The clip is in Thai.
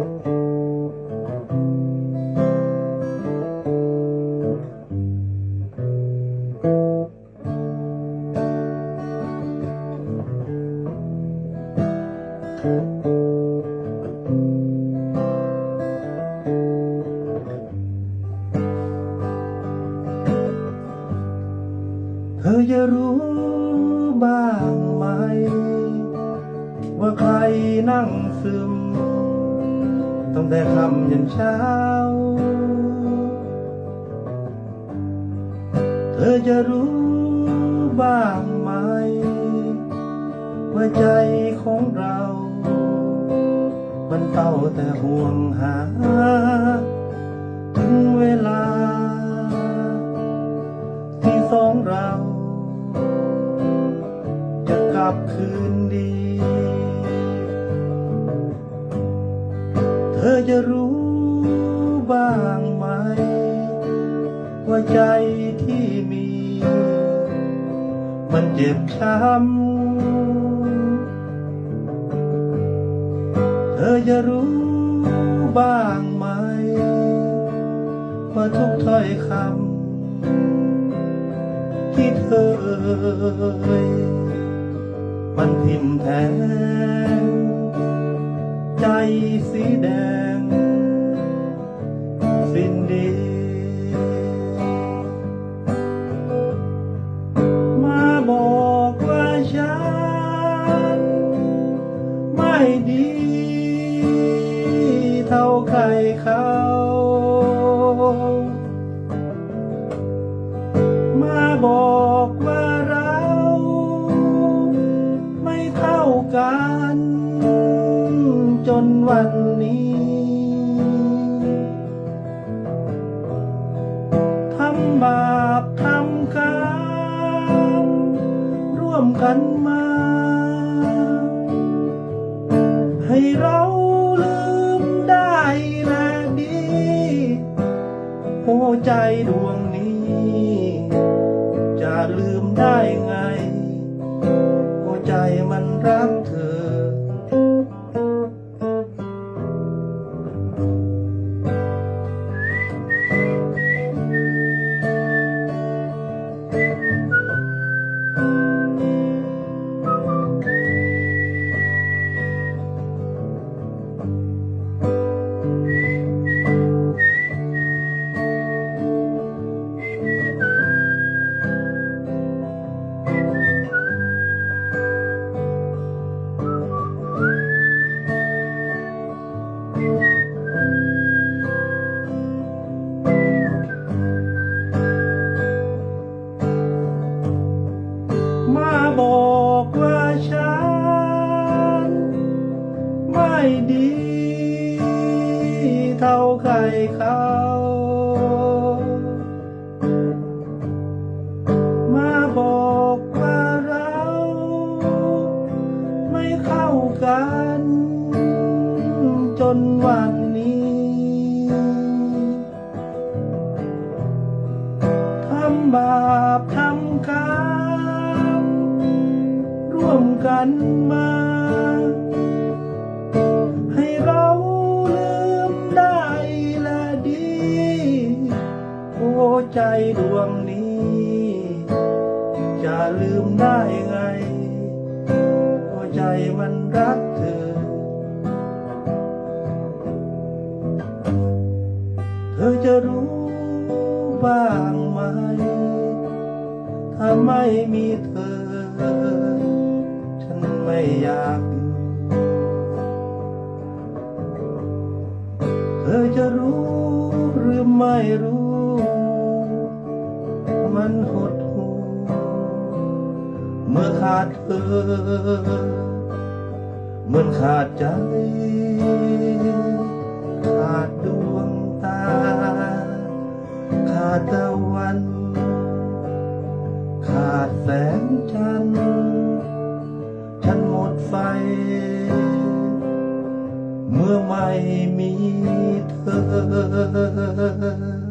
เธอจะรู้บ้างไหม ว่าใครนั่งซึม ตั้งแต่ค่ำยันเช้า เธอจะรู้บ้างไหม ว่าใจของเรา มันเต้าแต่ห่วงหา จะรู้บ้างไหม ว่าใจที่มี มันเจ็บช้ำ เธอจะรู้บ้างไหม ว่าทุกถ้อยคำที่เธอเอ่ยมันทิ่มแทงใจสีแดง สิ้นดี มาบอกว่าฉัน ไม่ดี เท่าใครเขามาบอกว่าเรา ไม่เท่ากัน จนวันับทำกรรมร่วมกันมา ให้เราลืมได้แลดีหัวใจดวงนี้ จะลืมได้ไง บอกว่าฉัน ไม่ดี เท่าใครเขามาบอกว่าเรา ไม่เข้ากัน จนวันนี้ทำบาปทำกรรม ร่วมกันมา ให้เราลืมได้และดีหัวใจดวงนี้ จะลืมได้ไงหัวใจมันรักเธอ เธอจะรู้บ้างไหม ถ้าไม่มีเธอ อยากอยู่เธอจะรู้หรือไม่รู้ มันหดหูเมื่อขาดเธอเหมือนขาดใจ ขาดดวงตา ขาดตะวัน ขาดแสงจันทร์ ใส เมื่อไม่มีเธอ